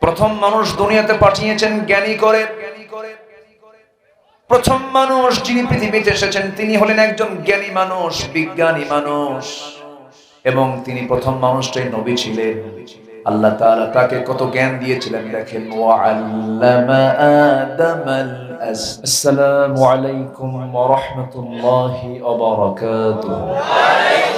প্রথম মানুষ দুনিয়াতে পাঠিয়েছেন, জ্ঞানী করে। প্রথম মানুষ যিনি পৃথিবীতে এসেছেন, তিনি হলেন একজন জ্ঞানী মানুষ, বিজ্ঞানী মানুষ। এবং তিনি প্রথম মানুষটাই নবী ছিলেন। আল্লাহ তাআলা তাকে কত জ্ঞান দিয়েছিলেন দেখেন। ওয়াল্লামা আদামাল আসসালামু আলাইকুম ওয়া রাহমাতুল্লাহি ওয়া বারাকাতুহু।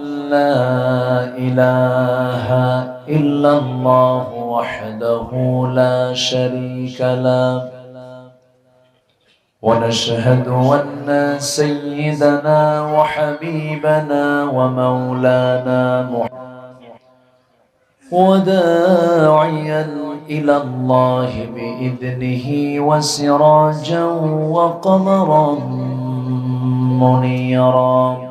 لا إله إلا الله وحده لا شريك له. ونشهد أن سيدنا وحبيبنا ومولانا محمد وداعيا إلى الله بإذنه وسراجا وقمرا منيرا.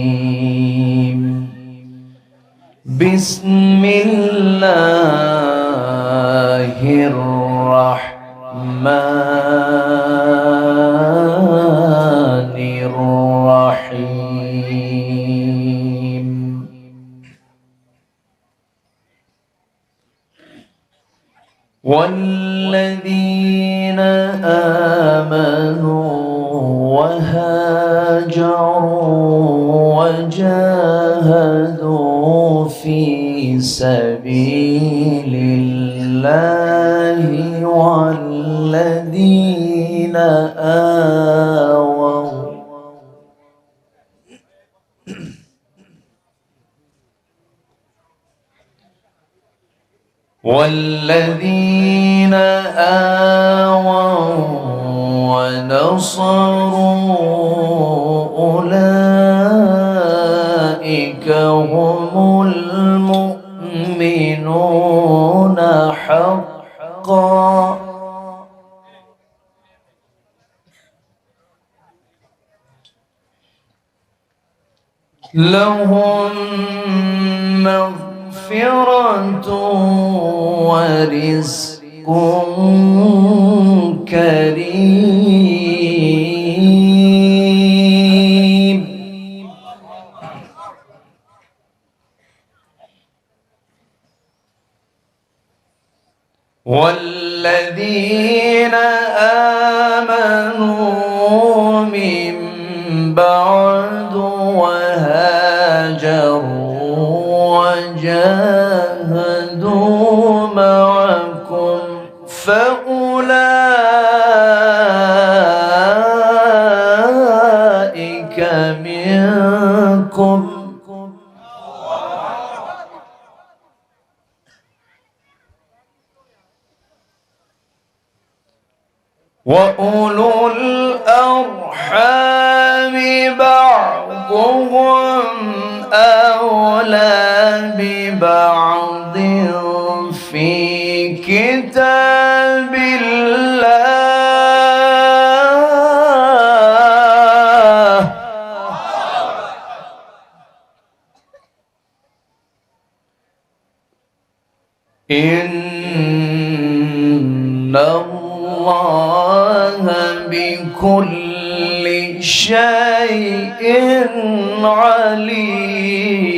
بسم الله الرحمن الرحيم والذين آمنوا وهاجروا وجاهدوا سبيل الله والذين آووا. والذين آووا ونصروا لهم مغفرة ورزق كريم. والذين آمنوا في كتاب الله. إن الله بكل شيء عليم.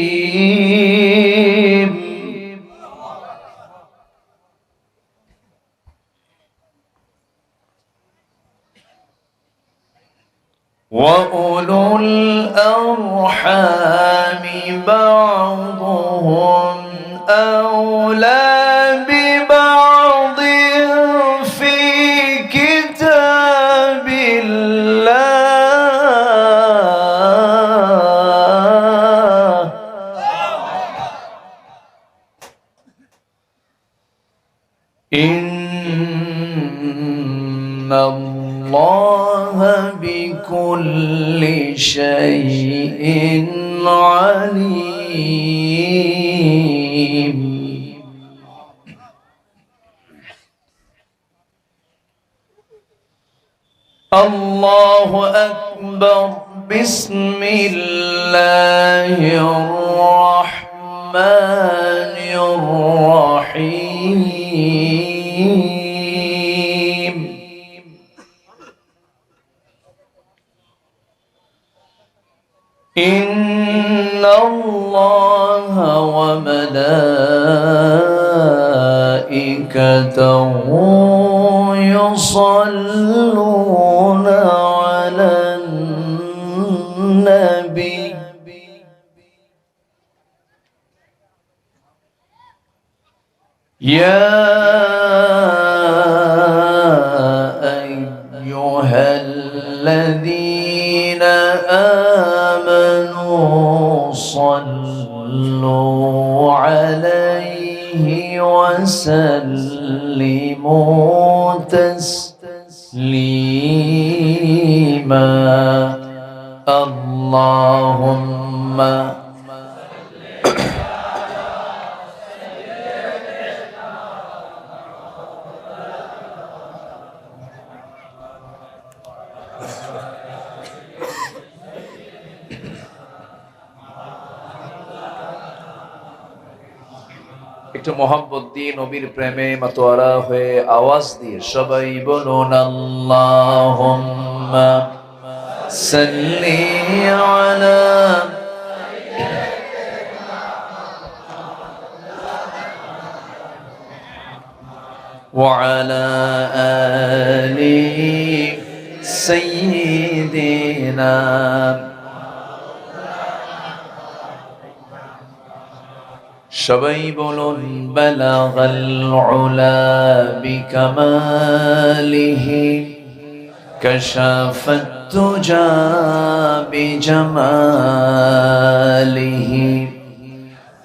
الله أكبر بسم الله الرحمن الذين آمنوا صلوا عليه وسلموا تسليما. اللهم একটু মোহাম্মদ দিয়ে নবীর প্রেমে মাতোয়ারা হয়ে আওয়াজ দিয়ে সবাই বলুন আল্লাহুম্মা সাল্লি আলা وعلى آل سيدنا সবাই বলুন বালাগাল উলা বিকামালিহি كشف التجى بجماله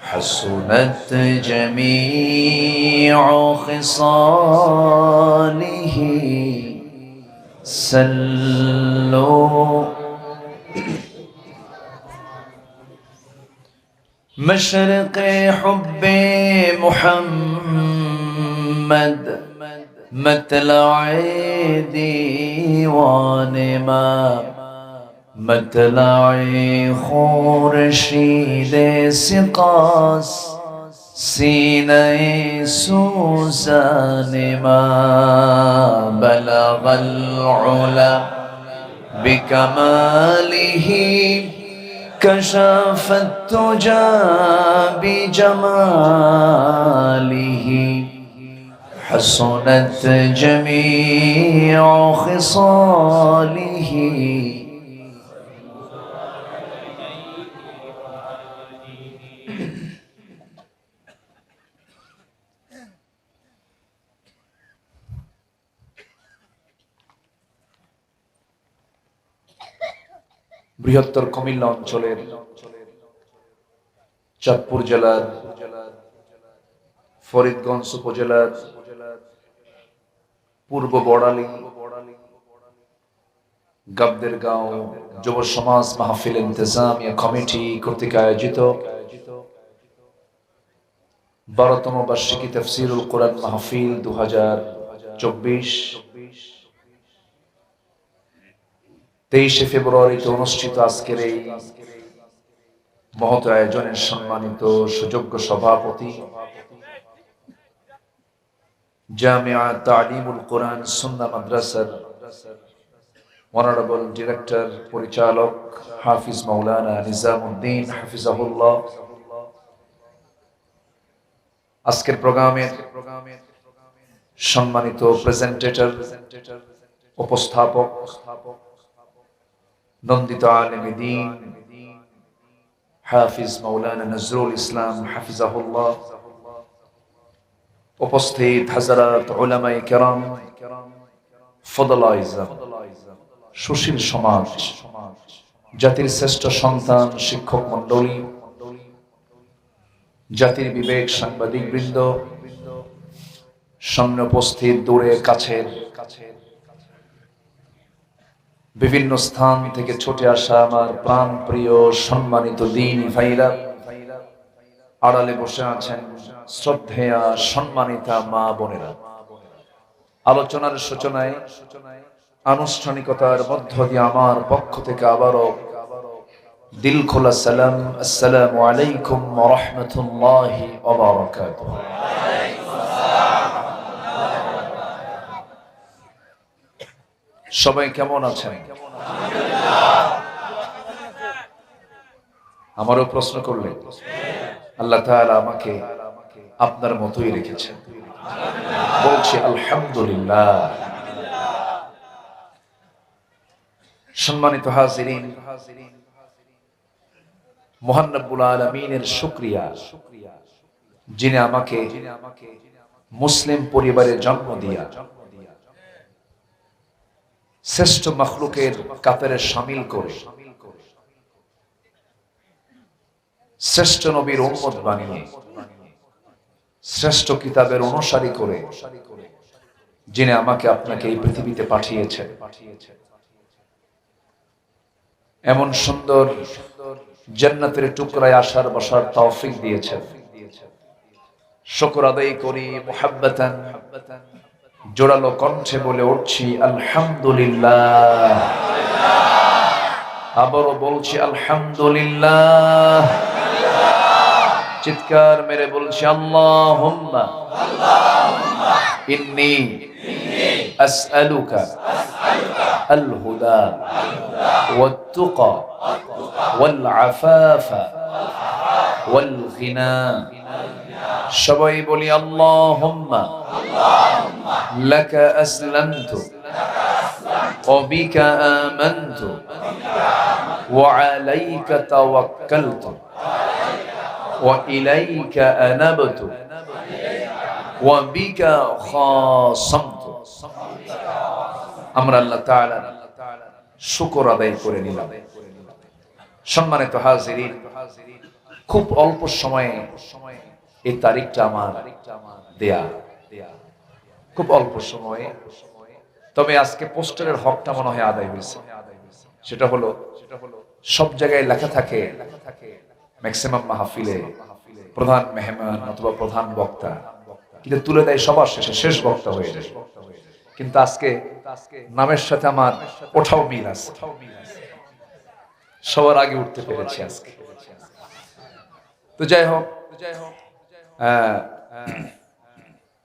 حسنت جميع خصاله سلوا مشرق حب محمد مطلع ديوان ما مطلع خورشید سقاس سینه سوزان ما بلغ العلا بكماله كشف التجى بجماله حسنت جميع خصاله বৃহত্তর কুমিল্লা অঞ্চলের চাঁদপুর জেলার, ফরিদগঞ্জ উপজেলার, পূর্ব বড়ালি, গাবদের গাঁও যুব সমাজ মাহফিল ইন্তজামিয়া কমিটি কর্তৃক আয়োজিত বারোতম বার্ষিকী তফসিরুল কোরআন মাহফিল দু হাজার চব্বিশ। তেইশে ফেব্রুয়ারিতে অনুষ্ঠিত আজকের এই মহৎ আয়োজনের সম্মানিত সুযোগ্য সভাপতি, জামিয়া তালিমুল কোরআন মাদ্রাসার অনারেবল ডিরেক্টর পরিচালক হাফিজ মৌলানা নিজামুদ্দিন হাফিজাহুল্লাহ। আজকের প্রোগ্রামের সম্মানিত প্রেজেন্টেটর, উপস্থাপক নন্দিত আলমী হাফিজ মৌলানা নজরুল ইসলাম হাফিজাহুল্লাহ। উপস্থিত হাজারাত ওলামাই কেরাম ফদলাইজা সুশীল সমাজ, জাতির শ্রেষ্ঠ সন্তান, শিক্ষক মন্ডলী জাতির বিবেক সাংবাদিক বৃন্দ, সামনে উপস্থিত দূরে কাছের বিভিন্ন স্থান থেকে ছুটে আসা আমার প্রাণ প্রিয় সম্মানিত দিন ভাইরা। আড়ালে বসে আছেন শ্রদ্ধেয়া সম্মানিতা মা বোনেরা। আলোচনার সূচনায় আনুষ্ঠানিকতার মধ্য দিয়ে আমার পক্ষ থেকে আবারও দিল খোলা সালাম। আসসালামু আলাইকুম রহমতুল্লাহি সবাই কেমন আছেন? আমারও প্রশ্ন করলেন, আল্লাহ আমাকে আপনার মতোই রেখেছেন। বলছি, আলহামদুলিল্লাহ। সম্মানিত হাজিরিন মোহান্নবুল আলমিনের শুক্রিয়া। যিনি আমাকে মুসলিম পরিবারে জন্ম দিয়া শ্রেষ্ঠ মখলুকের কাতারে সামিল করে। শ্রেষ্ঠ নবীর উম্মত বানিয়ে, শ্রেষ্ঠ কিতাবের অনুসারী করে, যিনি আমাকে আপনাকে এই পৃথিবীতে পাঠিয়েছেন। এমন সুন্দর জান্নাতের টুকরায় আসার, বসার তৌফিক দিয়েছেন। শুকর আদায় করি, মোহাব্বতান জোরালো কণ্ঠে বলে উঠছি আলহামদুলিল্লাহ আবারও বলছি আলহামদুলিল্লাহ চিৎকার মেরে বলছি আল্লাহ ইন্নি আসআলুকা الهدى والتقى والعفاف والغنى সবাই বলি আল্লাহুম্মা লাকা আসলামতু وبك آمنت وعليك توكلت وإليك أنبت وبك خاصمت আমরা আল্লাহ তাআলার শুকর আদায় করে নিলাম সম্মানিত হাজিরিন খুব অল্প সময়ে এই তারিখটা আমার দেয়া খুব অল্প সময়ে। তবে আজকে পোস্টারের হকটা মনে হয় আদায় হয়েছে। সেটা হলো সেটা হলো সব জায়গায় লেখা থাকে ম্যাক্সিমাম মাহফিলে প্রধান মেহমান অথবা প্রধান বক্তা। কিন্তু তুলে দেয় সবার শেষে শেষ বক্তা হয়ে যায়। কিন্তু আজকে নামের সাথে আমার ওঠাও মিল আছে। সবার আগে উঠতে পেরেছি আজকে। তো যাই হোক আহ,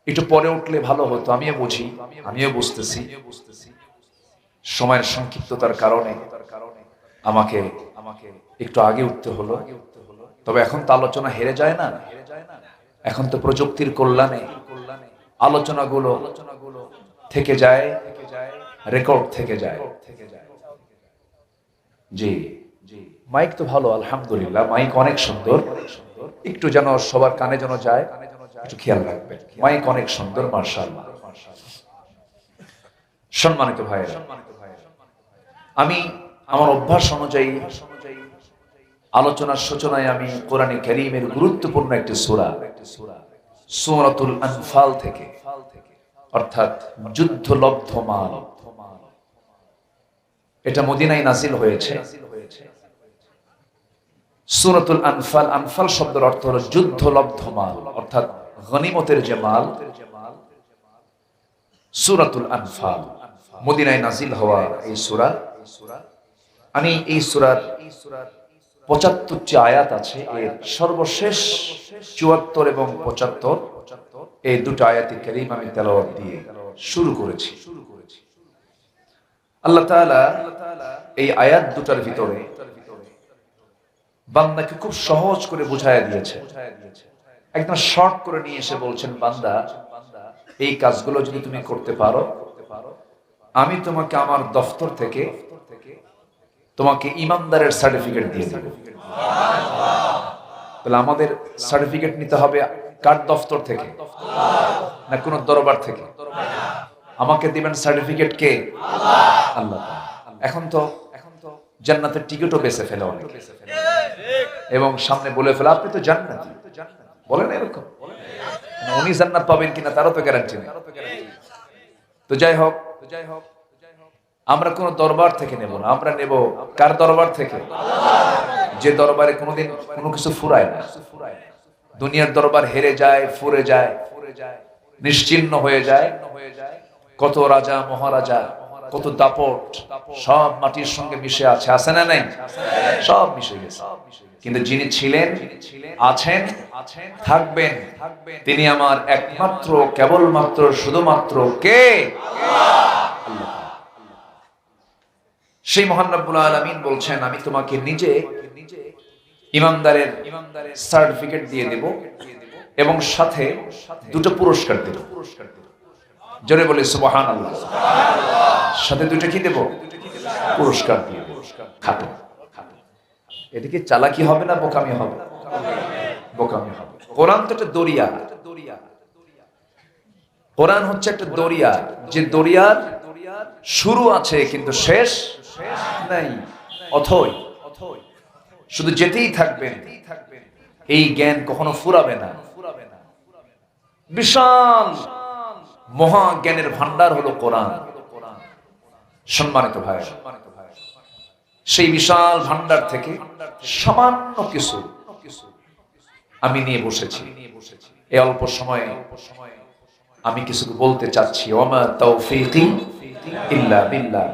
একটু পরে উঠলে ভালো হতো, আমিও বুঝি, আমিও বুঝতেছি। সময়ের সংক্ষিপ্ততার কারণে আমাকে আমাকে একটু আগে উঠতে হলো। তবে এখন তো আলোচনা হেরে যায় না। এখন তো প্রযুক্তির কল্যাণে আলোচনাগুলো থেকে যায়, রেকর্ড থেকে যায়। জি জি, মাইক তো ভালো, আলহামদুলিল্লাহ, মাইক অনেক সুন্দর। একটু যেন সবার কানে যেন যায়। একটু খেয়াল রাখবেন। মাইক অনেক সুন্দর মার্শাল সম্মানিত ভাইয়েরা, আমি আমার অভ্যাস অনুযায়ী আলোচনার সূচনায় আমি কোরআনে কারীমের গুরুত্বপূর্ণ একটি সূরা, সূরাতুল আনফাল থেকে, অর্থাৎ যুদ্ধলব্ধ মাল। এটা মদিনায় নাসিল হয়েছে। সূরাতুল আনফাল আনফাল শব্দের অর্থ হলো যুদ্ধলব্ধ মাল, অর্থাৎ গনিমতের যে মাল সূরাতুল আনফাল। মদিনায় নাজিল হওয়া এই সূরা, আমি এই সূরার পঁচাত্তরটি আয়াত আছে, এর সর্বশেষ চুয়াত্তর এবং পঁচাত্তর, এই দুটো আয়াতি করিম আমি তেলাওয়াত দিয়ে শুরু করেছি। আল্লাহ তাআলা এই আয়াত দুটার ভিতরে বান্দাকে খুব সহজ করে বুঝায় দিয়েছে। একদম শর্ট করে নিয়ে এসে বলছেন, বান্দা, এই কাজগুলো যদি তুমি করতে পারো, আমি তোমাকে আমার দফতর থেকে তোমাকে ইমানদারের সার্টিফিকেট দিয়ে দেব। তাহলে আমাদের সার্টিফিকেট নিতে হবে কার দফতর থেকে? না কোন দরবার থেকে? আমাকে দিবেন সার্টিফিকেট কে? আল্লাহ। এখন তো এখন তো জান্নাতের টিকিটও বেঁচে ফেলে অনেক। এবং সামনে বলে ফেলে, আপনি তো জান্নাতি। বলেন এরকম। উনি জান্নাত পাবেন কিনা তারও তো গ্যারান্টি নেই। তো যাই হোক যাই হোক আমরা কোন দরবার থেকে নেব না। আমরা নেব কার দরবার থেকে? যে দরবারে কোনোদিন কোনো কিছু ফুরায় না। দুনিয়ার দরবার হেরে যায়, ফুরে যায় ফুরে যায় নিশ্চিহ্ন হয়ে যায়। কত রাজা, মহারাজা, কত দাপট, সব মাটির সঙ্গে মিশে আছে। আছে না নাই? সব মিশে গেছে। কিন্তু যিনি ছিলেন, আছেন, থাকবেন, তিনি আমার একমাত্র, কেবলমাত্র, শুধুমাত্র কে? সেই মহান রব্বুল আলামিন বলছেন, আমি তোমাকে নিজে ইমানদারের সার্টিফিকেট দিয়ে দেব এবং সাথে দুটো পুরস্কার দেব। জোরে বলে সুবহান সাথে দুটো কি দেব? পুরস্কার দিয়ে দেব। খাটো। এটা কি চালাকি হবে না বোকামি হবে? বোকামি হবে। কোরআন তো একটা দরিয়া। কোরআন হচ্ছে একটা দরিয়া। যে দরিয়ার শুরু আছে কিন্তু শেষ নাই, অথই। শুধু যেতেই থাকবেন এই জ্ঞান কখনো ফুরাবে না। বিশাল, মহা জ্ঞানের ভান্ডার হলো কোরআন। সম্মানিত ভাই সেই বিশাল ভান্ডার থেকে সামান্য কিছু আমি নিয়ে বসেছি। এই অল্প সময়ে আমি কিছু বলতে চাচ্ছি। ওমা তৌফিকি ইল্লা বিল্লাহ।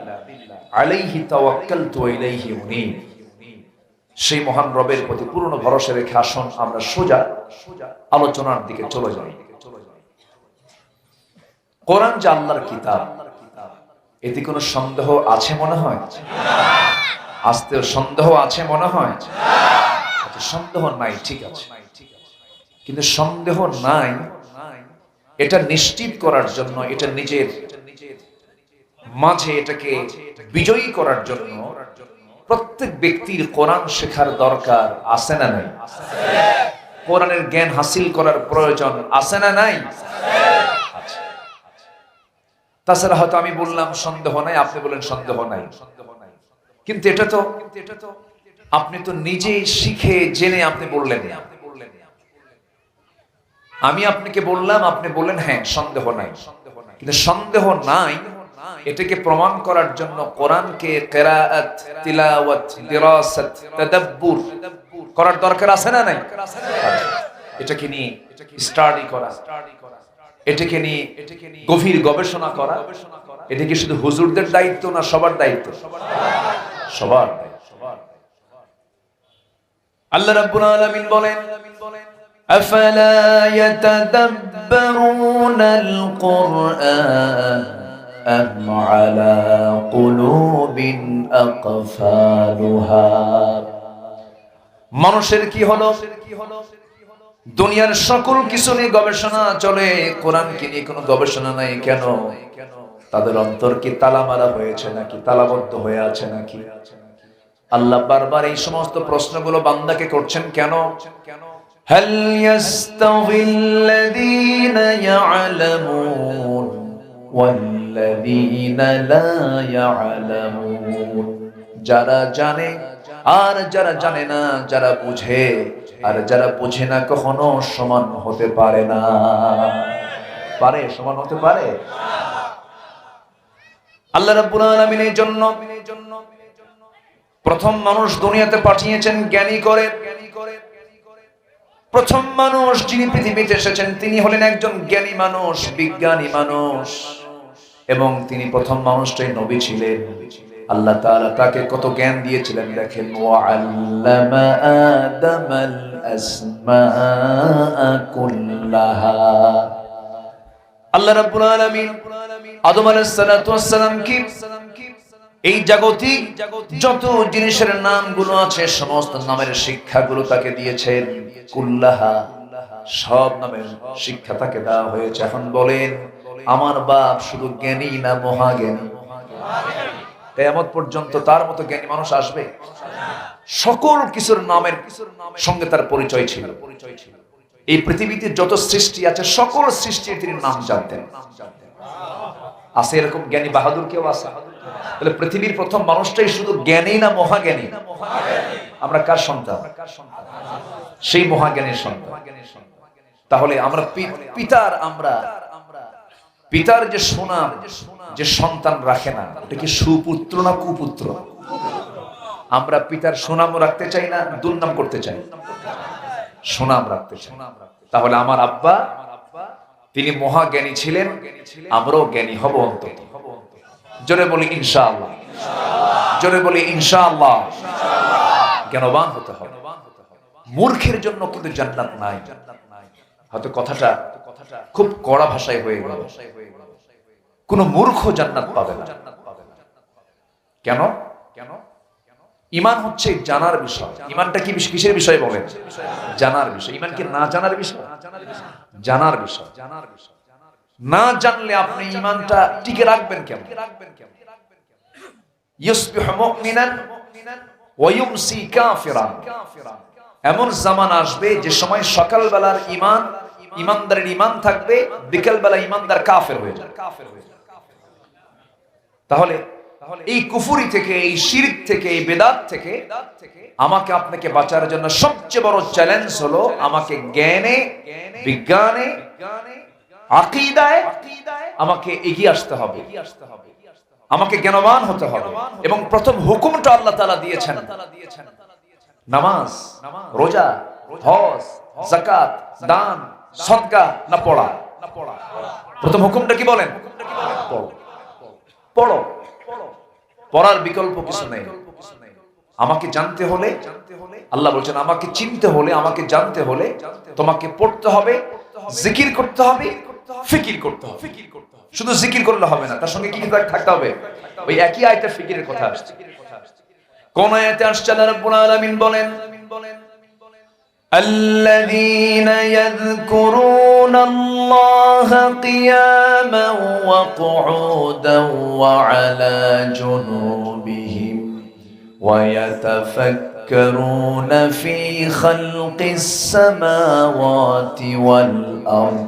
আলাইহি তাওয়াক্কালতু ওয়া ইলাইহি উনীব। সেই মহান রবের প্রতি পূর্ণ ভরসা রেখে আসুন, আমরা সোজা আলোচনার দিকে চলে যাই। কোরআন যে আল্লাহর কিতাব, এতে কোনো সন্দেহ আছে মনে হয়? আসতে সন্দেহ আছে মনে হয়? আচ্ছা, সন্দেহ নাই ঠিক আছে। কিন্তু সন্দেহ নাই এটা নিশ্চিত করার জন্য এটা নিজের মাঝে এটাকে বিজয়ী করার জন্য প্রত্যেক ব্যক্তির কোরআন শেখার দরকার আছে না নাই? কোরআনের জ্ঞান হাসিল করার প্রয়োজন আছে না নাই? আচ্ছা। তাছাড়া হয়তো আমি বললাম সন্দেহ নাই আপনি বলেন সন্দেহ নাই। কিন্তু এটা তো এটা তো আপনি তো নিজেই শিখে জেনে আপনি বললেন আমি আপনাকে বললাম, আপনি বললেন হ্যাঁ সন্দেহ নাই। কিন্তু সন্দেহ নাই, এটাকে প্রমাণ করার জন্য কোরআনকে তিলাওয়াত, দিরাসাত, তাদাব্বুর করার দরকার আছে না নাই? এটাকে নিয়ে স্টাডি করা, এটাকে নিয়ে গভীর গবেষণা করা এটা কি শুধু হুজুরদের দায়িত্ব না সবার দায়িত্ব? সবার আল্লাহ রাব্বুল আলামিন বলেন মানুষের কি হলো? দুনিয়ার সকল কিছু নিয়ে গবেষণা চলে, কোরআনকে নিয়ে কোনো গবেষণা নাই কেন কেন? তাদের অন্তর কি তালা মারা হয়েছে নাকি তালাবদ্ধ হয়ে আছে নাকি আল্লাহ বারবার এই সমস্ত প্রশ্নগুলো বান্দাকে করছেন কেন هل يستوي الذين يعلمون والذين لا يعلمون যারা জানে আর যারা জানে না যারা বুঝে আর যারা বুঝে না কখনো সমান হতে পারে না পারে সমান হতে পারে আল্লাহ রাব্বুল আলামিনের জন্য প্রথম মানুষ দুনিয়াতে পাঠিয়েছেন, জ্ঞানী করে। প্রথম মানুষ যিনি পৃথিবীতে এসেছেন, তিনি হলেন একজন জ্ঞানী মানুষ, বিজ্ঞানী মানুষ। এবং তিনি প্রথম মানুষটাই নবী ছিলেন। আল্লাহ তাআলা তাকে কত জ্ঞান দিয়েছিলেন দেখেন ওয়াল্লামা আদামাল আসমাআ কুল্লাহা। আল্লাহ রাব্বুল আলামিন আদম আলাইহিস সালাতু ওয়াস সালাম কি? এই জাগতিক যত জিনিসের নামগুলো আছে, সমস্ত নামের শিক্ষাগুলো তাকে দিয়েছেন। কুল্লাহা, সব নামের শিক্ষা তাকে দেওয়া হয়েছে। এখন বলেন, আমার বাপ শুধু জ্ঞানী না পর্যন্ত তার মতো জ্ঞানী মানুষ আসবে? সকল কিছুর নামের সঙ্গে তার পরিচয় ছিল। এই পৃথিবীতে যত সৃষ্টি আছে, সকল সৃষ্টির তিনি নাম জানতেন। আছে এরকম জ্ঞানী বাহাদুর কেউ আছে? তাহলে পৃথিবীর প্রথম মানুষটাই শুধু জ্ঞানী না মহাজ্ঞানী? আমরা কার সন্তান? সেই মহাজ্ঞানীর সন্তান। তাহলে আমরা পিতার আমরা। পিতার যে সুনাম, যে সন্তান রাখে না এটা কি সুপুত্র না কুপুত্র? আমরা পিতার সুনাম রাখতে চাই না, দুর্নাম করতে চাই। সুনাম রাখতে চাই। তাহলে আমার আব্বা তিনি মহাজ্ঞানী ছিলেন, আমরাও জ্ঞানী হব অন্তত। জোরে বলি ইনশাআল্লাহ। জোরে বলি ইনশাআল্লাহ। জ্ঞানবান হতে হবে। মূর্খের জন্য কিন্তু জান্নাত নাই। হয়তো কথাটা খুব কড়া ভাষায় হয়ে গেল। কোন মূর্খ জান্নাত পাবে না। কেন? কেন ইমান হচ্ছে জানার বিষয়। ইমানটা কি কিসের বিষয় বলেন? জানার বিষয়। ইমান কি না জানার বিষয়? জানার বিষয় জানার বিষয় না জানলে আপনি ইমানটা টিকে রাখবেন কেমন? ইউমসি কাফিরান। এমন জামান আসবে যে সময় সকালবেলার ইমান ইমানদারের ইমান থাকবে বিকেলবেলা ইমানদার কাফের হয়ে যাবে। তাহলে এই কুফুরি থেকে, এই শিরিক থেকে, এই বেদাত থেকে আমাকে আপনাকে বাঁচার জন্য সবচেয়ে বড় চ্যালেঞ্জ হলো আমাকে জ্ঞানে, বিজ্ঞানে আমাকে এগিয়ে আসতে হবে। আমাকে জ্ঞানবান হতে হবে। এবং প্রথম হুকুমটা আল্লাহ তাআলা দিয়েছেন। নামাজ, রোজা, হজ জাকাত দান, সদকা না পড়া? প্রথম হুকুমটা কি বলেন? পড়ো। পড়ো। পড়ার বিকল্প কিছু নেই। আমাকে জানতে হলে, আল্লাহ বলছেন, আমাকে চিনতে হলে, আমাকে জানতে হলে তোমাকে পড়তে হবে, জিকির করতে হবে, ফিকির করতে হবে। শুধু জিকির করলে হবে না, তার সঙ্গে কি কি থাকতে হবে? ওই একই আয়তের ফিকিরের কথা আসছে। কোন আয়াতে আসছে, আল্লাহ রাব্বুল আলামিন বলেন الذين يذكرون الله قياما وقعودا وعلى جنوبهم ويتفكرون في خلق السماوات والأرض.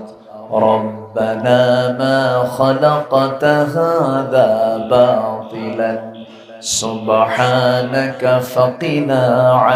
ربنا ما خلقت هذا باطلا. سبحانك فقنا عذاب